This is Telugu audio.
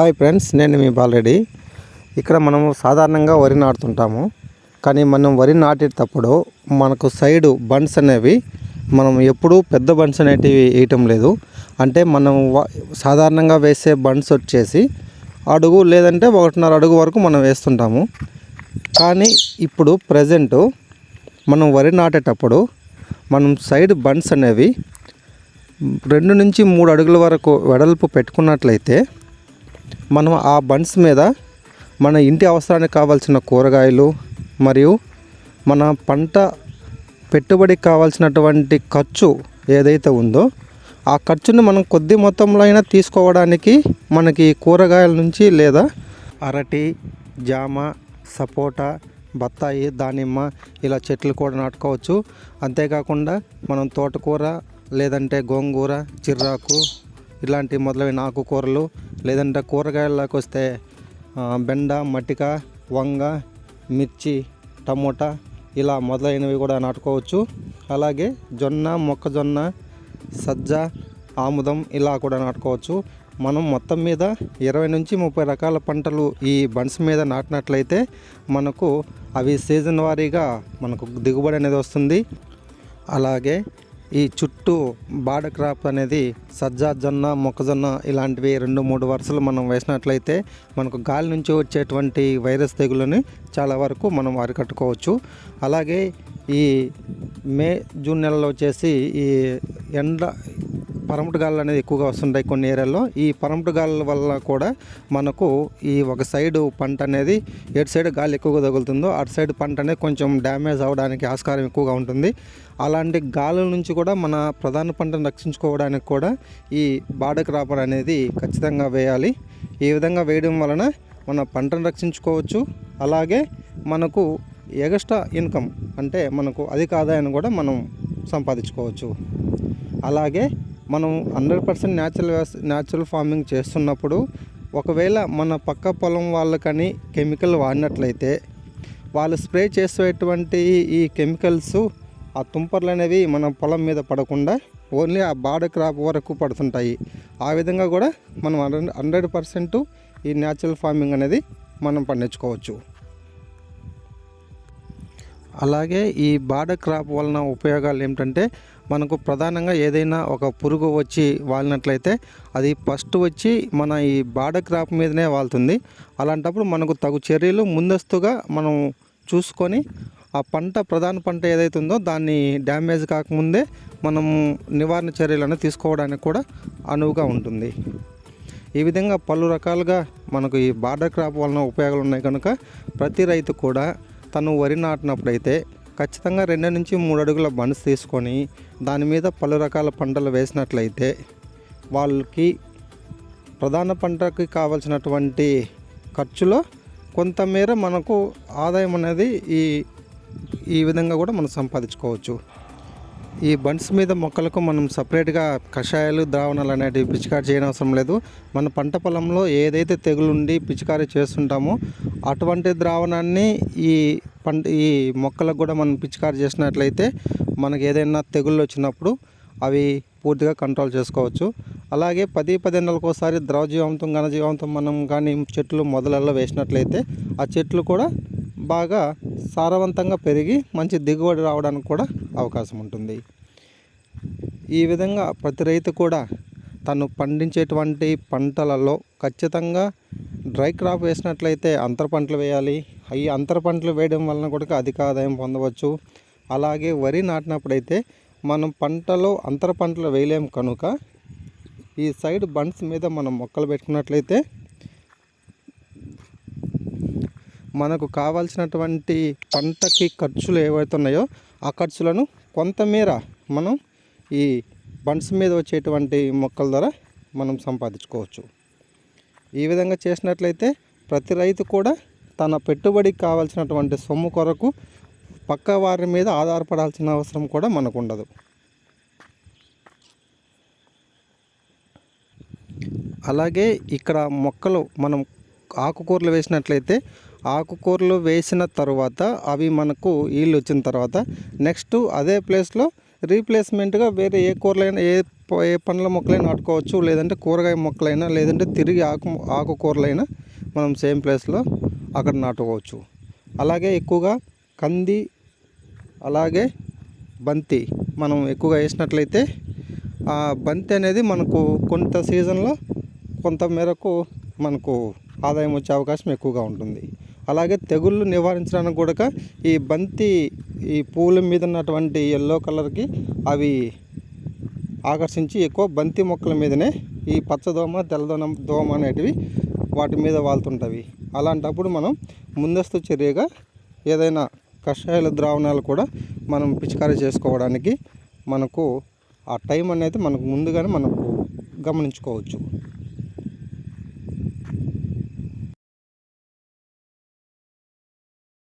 హాయ్ ఫ్రెండ్స్ నేను మీ బాలరెడ్డి. ఇక్కడ మనము సాధారణంగా వరి నాటుతుంటాము. కానీ మనం వరి నాటేటప్పుడు మనకు సైడు బండ్స్ అనేవి మనం ఎప్పుడూ పెద్ద బండ్స్ అనేటివి వేయటం లేదు. అంటే మనం సాధారణంగా వేసే బండ్స్ వచ్చేసి అడుగు లేదంటే ఒకటిన్నర అడుగు వరకు మనం వేస్తుంటాము. కానీ ఇప్పుడు ప్రజెంట్ మనం వరి నాటేటప్పుడు మనం సైడ్ బండ్స్ అనేవి రెండు నుంచి మూడు అడుగుల వరకు వెడల్పు పెట్టుకున్నట్లయితే మనం ఆ బండ్స్ మీద మన ఇంటి అవసరానికి కావాల్సిన కూరగాయలు మరియు మన పంట పెట్టుబడికి కావాల్సినటువంటి ఖర్చు ఏదైతే ఉందో ఆ ఖర్చుని మనం కొద్ది మొత్తంలో అయినా తీసుకోవడానికి మనకి కూరగాయల నుంచి లేదా అరటి జామ సపోటా బత్తాయి దానిమ్మ ఇలా చెట్లు కూడా నాటుకోవచ్చు. అంతేకాకుండా మనం తోటకూర లేదంటే గోంగూర చిర్రాకు ఇలాంటి మొదలైన ఆకుకూరలు లేదంటే కూరగాయల్లోకి వస్తే బెండ మట్టిక వంగ మిర్చి టమోటా ఇలా మొదలైనవి కూడా నాటుకోవచ్చు. అలాగే జొన్న మొక్కజొన్న సజ్జ ఆముదం ఇలా కూడా నాటుకోవచ్చు. మనం మొత్తం మీద ఇరవై నుంచి ముప్పై రకాల పంటలు ఈ బండ్స్ మీద నాటినట్లయితే మనకు అవి సీజన్ వారీగా మనకు దిగుబడి అనేది వస్తుంది. అలాగే ఈ చుట్టూ బాడ క్రాప్ అనేది సజ్జ జొన్న మొక్కజొన్న ఇలాంటివి రెండు మూడు వరుసలు మనం వేసినట్లయితే మనకు గాలి నుంచి వచ్చేటువంటి వైరస్ తెగులని చాలా వరకు మనం అరికట్టుకోవచ్చు. అలాగే ఈ మే జూన్ నెలలో వచ్చేసి ఈ ఎండ పరమటి గాలులు అనేది ఎక్కువగా వస్తుంటాయి కొన్ని ఏరియాల్లో. ఈ పరమటి గాలుల వల్ల కూడా మనకు ఈ ఒక సైడు పంట అనేది ఎటు సైడ్ గాలి ఎక్కువగా తగులుతుందో అటు సైడ్ పంట అనేది కొంచెం డ్యామేజ్ అవడానికి ఆస్కారం ఎక్కువగా ఉంటుంది. అలాంటి గాలుల నుంచి కూడా మన ప్రధాన పంటను రక్షించుకోవడానికి కూడా ఈ బాడ క్రాపర్ అనేది ఖచ్చితంగా వేయాలి. ఈ విధంగా వేయడం వలన మన పంటను రక్షించుకోవచ్చు. అలాగే మనకు ఎగస్ట్రా ఇన్కమ్ అంటే మనకు అధిక ఆదాయాన్ని కూడా మనం సంపాదించుకోవచ్చు. అలాగే మనం hundred percent natural natural farming చేస్తున్నప్పుడు ఒకవేళ మన పక్క పొలం వాళ్ళకని కెమికల్ వాడినట్లయితే వాళ్ళు స్ప్రే చేసేటువంటి ఈ కెమికల్స్ ఆ తుంపర్లు అనేవి మన పొలం మీద పడకుండా ఓన్లీ ఆ బాడ క్రాప్ వరకు పడుతుంటాయి. ఆ విధంగా కూడా మనం హండ్రెడ్ హండ్రెడ్ పర్సెంట్ ఈ న్యాచురల్ ఫార్మింగ్ అనేది మనం పండించుకోవచ్చు. అలాగే ఈ బాడ క్రాప్ వలన ఉపయోగాలు ఏమిటంటే మనకు ప్రధానంగా ఏదైనా ఒక పురుగు వచ్చి వాలినట్లయితే అది ఫస్ట్ వచ్చి మన ఈ బాడ క్రాప్ మీదనే వాళ్తుంది. అలాంటప్పుడు మనకు తగు చర్యలు ముందస్తుగా మనం చూసుకొని ఆ పంట ప్రధాన పంట ఏదైతే ఉందో దాన్ని డ్యామేజ్ కాకముందే మనం నివారణ చర్యలను తీసుకోవడానికి కూడా అనువుగా ఉంటుంది. ఈ విధంగా పలు రకాలుగా మనకు ఈ బార్డర్ క్రాప్ వలన ఉపయోగాలు ఉన్నాయి కనుక ప్రతి రైతు కూడా తను వరి నాటినప్పుడైతే ఖచ్చితంగా రెండు నుంచి మూడు అడుగుల బండ్స్ తీసుకొని దాని మీద పలు రకాల పంటలు వేసినట్లయితే వాళ్ళకి ప్రధాన పంటకి కావాల్సినటువంటి ఖర్చులో కొంతమేర మనకు ఆదాయం అనేది ఈ ఈ విధంగా కూడా మనం సంపాదించుకోవచ్చు. ఈ బండ్స్ మీద మొక్కలకు మనం సపరేట్గా కషాయాలు ద్రావణాలు అనేటివి పిచికారి చేయడం అవసరం లేదు. మన పంట పొలంలో ఏదైతే తెగులుండి పిచికారీ చేస్తుంటామో అటువంటి ద్రావణాన్ని ఈ పంట ఈ మొక్కలకు కూడా మనం పిచికారి చేసినట్లయితే మనకి ఏదైనా తెగుళ్ళు వచ్చినప్పుడు అవి పూర్తిగా కంట్రోల్ చేసుకోవచ్చు. అలాగే పది పదిహేను నెలలకు ఒకసారి ద్రవజీవాంతం ఘనజీవాంతం మనం కానీ చెట్లు మొదలలో వేసినట్లయితే ఆ చెట్లు కూడా బాగా సారవంతంగా పెరిగి మంచి దిగుబడి రావడానికి కూడా అవకాశం ఉంటుంది. ఈ విధంగా ప్రతి రైతు కూడా తను పండించేటువంటి పంటలలో ఖచ్చితంగా డ్రై క్రాప్ వేసినట్లయితే అంతర పంటలు వేయాలి. ఈ అంతర పంటలు వేయడం వలన కూడా అధిక ఆదాయం పొందవచ్చు. అలాగే వరి నాటినప్పుడైతే మనం పంటలో అంతర పంటలు వేయలేం కనుక ఈ సైడ్ బండ్స్ మీద మనం మొక్కలు పెట్టుకున్నట్లయితే మనకు కావాల్సినటువంటి పంటకి ఖర్చులు ఏవైతున్నాయో ఆ ఖర్చులను కొంతమేర మనం ఈ బండ్స్ మీద వచ్చేటువంటి మొక్కల ద్వారా మనం సంపాదించుకోవచ్చు. ఈ విధంగా చేసినట్లయితే ప్రతి రైతు కూడా తన పెట్టుబడికి కావాల్సినటువంటి సొమ్ము కొరకు పక్క వారి మీద ఆధారపడాల్సిన అవసరం కూడా మనకు ఉండదు అలాగే ఇక్కడ మొక్కలు మనం ఆకుకూరలు వేసినట్లయితే ఆకుకూరలు వేసిన తర్వాత అవి మనకు ఈళ్ళు వచ్చిన తర్వాత నెక్స్ట్ అదే ప్లేస్లో రీప్లేస్మెంట్గా వేరే ఏ కూరలైనా ఏ ఏ పండ్ల మొక్కలైనా నాటుకోవచ్చు. లేదంటే కూరగాయ మొక్కలైనా లేదంటే తిరిగి ఆకు ఆకుకూరలైనా మనం సేమ్ ప్లేస్లో అక్కడ నాటుకోవచ్చు. అలాగే ఎక్కువగా కంది అలాగే బంతి మనం ఎక్కువగా వేసినట్లయితే ఆ బంతి అనేది మనకు కొంత సీజన్లో కొంత మేరకు మనకు ఆదాయం వచ్చే అవకాశం ఎక్కువగా ఉంటుంది. అలాగే తెగుళ్ళు నివారించడానికి కూడా ఈ బంతి ఈ పూల మీద ఉన్నటువంటి ఎల్లో కలర్కి అవి ఆకర్షించి ఎక్కువ బంతి మొక్కల మీదనే ఈ పచ్చదోమ తెల్లదోమ దోమ అనేటివి వాటి మీద వాళ్తుంటవి అలాంటప్పుడు మనం ముందస్తు చర్యగా ఏదైనా కషాయాల ద్రావణాలు కూడా మనం పిచికారీ చేసుకోవడానికి మనకు ఆ టైం అనేది మనకు ముందుగానే మనకు గమనించుకోవచ్చు.